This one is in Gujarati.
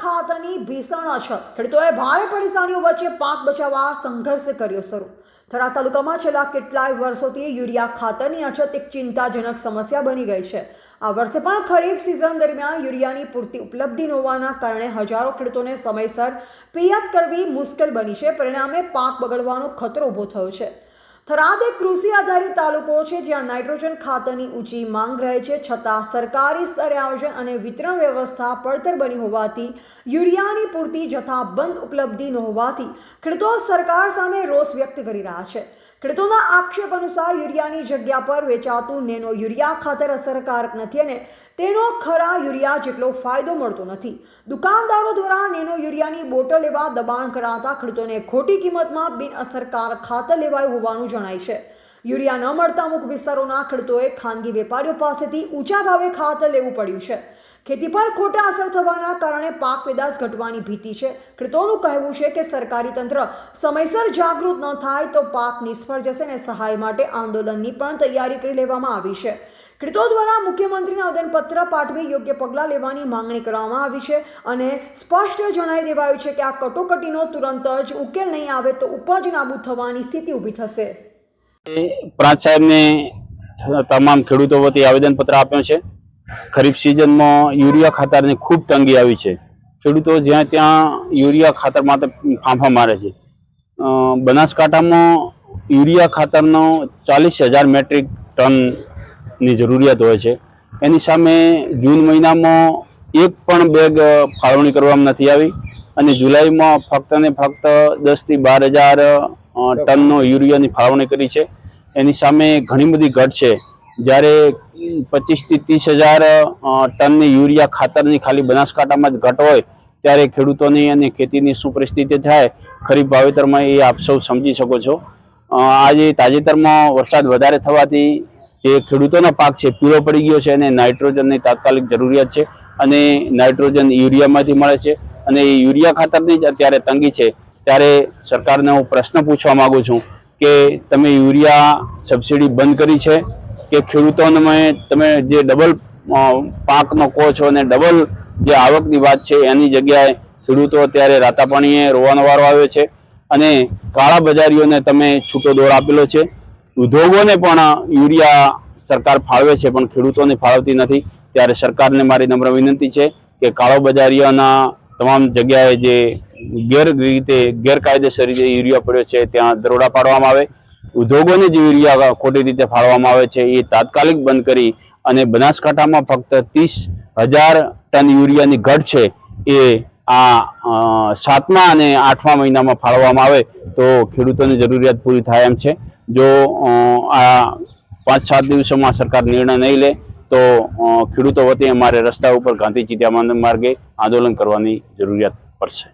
ખાતરની ભીષણ અછત. ખેડૂતોએ ભારે પરેશાનીઓ વચ્ચે પાક બચાવવા સંઘર્ષ કર્યો શરૂ. થરા તાલુકામાં છેલ્લા કેટલાય વર્ષોથી યુરિયા ખાતરની અછત એક ચિંતાજનક સમસ્યા બની ગઈ છે. આ વર્ષે પણ ખરીફ સિઝન દરમિયાન યુરિયાની પૂરતી ઉપલબ્ધિ ન હોવાના કારણે હજારો ખેડૂતોને સમયસર પિયત કરવી મુશ્કેલ બની છે. પરિણામે પાક બગડવાનો ખતરો ઊભો થયો છે. થરાદ એક કૃષિ આધારિત તાલુકો છે જ્યાં નાઇટ્રોજન ખાતરની ઊંચી માંગ રહે છે, છતાં સરકારી સ્તરે આયોજન અને વિતરણ વ્યવસ્થા પડતર બની હોવાથી યુરિયાની પૂરતી જથ્થાબંધ ઉપલબ્ધિ ન હોવાથી ખેડૂતો સરકાર સામે રોષ વ્યક્ત કરી રહ્યા છે. ખેડૂતોના આક્ષેપ અનુસાર યુરિયાની જગ્યા પર વેચાતું નેનો યુરિયા ખાતર અસરકારક નથી અને તેનો ખરા યુરિયા જેટલો ફાયદો મળતો નથી. દુકાનદારો દ્વારા નેનો યુરિયાની બોટલ લેવા દબાણ કરાતા ખેડૂતોને ખોટી કિંમતમાં બિનઅસરકારક ખાતર લેવાયું હોવાનું જણાય છે. યુરિયા ન મળતા અમુક વિસ્તારોના ખેડૂતોએ ખાનગી વેપારીઓ પાસેથી ઊંચા ભાવે ખાતર લેવું પડ્યું છે. ખેતી પર ખોટા અસર થવાના કારણે પાક પેદાશ ઘટવાની ભીતિ છે. ખેડૂતોનું કહેવું છે કે સરકારી તંત્ર સમયસર જાગૃત ન થાય તો પાક નિષ્ફળ જશે અને સહાય માટે આંદોલનની પણ તૈયારી કરી લેવામાં આવી છે. ખેડૂતો દ્વારા મુખ્યમંત્રીને આવેદનપત્ર પાઠવી યોગ્ય પગલાં લેવાની માંગણી કરવામાં આવી છે અને સ્પષ્ટ જણાવી દેવાયું છે કે આ કટોકટીનો તુરંત જ ઉકેલ નહીં આવે તો ઉપજ નાબૂદ થવાની સ્થિતિ ઊભી થશે. પ્રાંત સાહેબને તમામ ખેડૂતો વતી આવેદનપત્ર આપ્યો છે. ખરીફ સિઝનમાં યુરિયા ખાતરની ખૂબ તંગી આવી છે. ખેડૂતો જ્યાં ત્યાં યુરિયા ખાતર માટે ફાંફા મારે છે. બનાસકાંઠામાં યુરિયા ખાતરનો ચાલીસ હજાર મેટ્રિક ટનની જરૂરિયાત હોય છે. એની સામે જૂન મહિનામાં એક પણ બેગ ફાળવણી કરવામાં નથી આવી અને જુલાઈમાં ફક્ત ને ફક્ત દસથી બાર હજાર ટનનો યુરિયાની ફાળવણી કરી છે. એની સામે ઘણી બધી ઘટ છે. જ્યારે પચીસથી ત્રીસ હજાર ટનની યુરિયા ખાતરની ખાલી બનાસકાંઠામાં જ ઘટ હોય, ત્યારે ખેડૂતોની અને ખેતીની શું પરિસ્થિતિ થાય, ખરીફ વાવેતરમાં એ આપ સૌ સમજી શકો છો. આજે તાજેતરમાં વરસાદ વધારે થવાથી જે ખેડૂતોનો પાક છે પીળો પડી ગયો છે અને નાઇટ્રોજનની તાત્કાલિક જરૂરિયાત છે અને નાઇટ્રોજન યુરિયામાંથી મળે છે અને એ યુરિયા ખાતરની જ અત્યારે તંગી છે. ત્યારે સરકારને હું પ્રશ્ન પૂછવા માંગુ છું કે તમે યુરિયા સબસિડી બંધ કરી છે કે ખેડૂતોને તમે જે ડબલ પાકનો કહો છો અને ડબલ જે આવકની વાત છે, એની જગ્યાએ ખેડૂતો અત્યારે રાતાપાણીએ રોવાનો વારો આવ્યો છે અને કાળા બજારીઓને તમે છૂટો દોર આપેલો છે. ઉદ્યોગોને પણ યુરિયા સરકાર ફાળવે છે, પણ ખેડૂતોને ફાળવતી નથી. ત્યારે સરકારને મારી નમ્ર વિનંતી છે કે કાળો બજારીઓના તમામ જગ્યાએ જે ગેર રીતે ગેરકાયદેસર રીતે યુરિયા પડ્યો છે, ત્યાં દરોડા પાડવામાં આવે. ઉદ્યોગોને જે યુરિયા ખોટી રીતે ફાળવામાં આવે છે, એ તાત્કાલિક બંધ કરી અને બનાસકાંઠામાં ફક્ત ત્રીસ હજાર ટન યુરિયાની ઘટ છે, એ આ સાતમા અને આઠમા મહિનામાં ફાળવામાં આવે, તો ખેડૂતોની જરૂરિયાત પૂરી થાય એમ છે. જો આ પાંચ સાત દિવસોમાં સરકાર નિર્ણય નહીં લે, તો ખેડૂતો વતી અમારે રસ્તા ઉપર ગાંધી ચિંતામાન માર્ગે આંદોલન કરવાની જરૂરિયાત પડશે.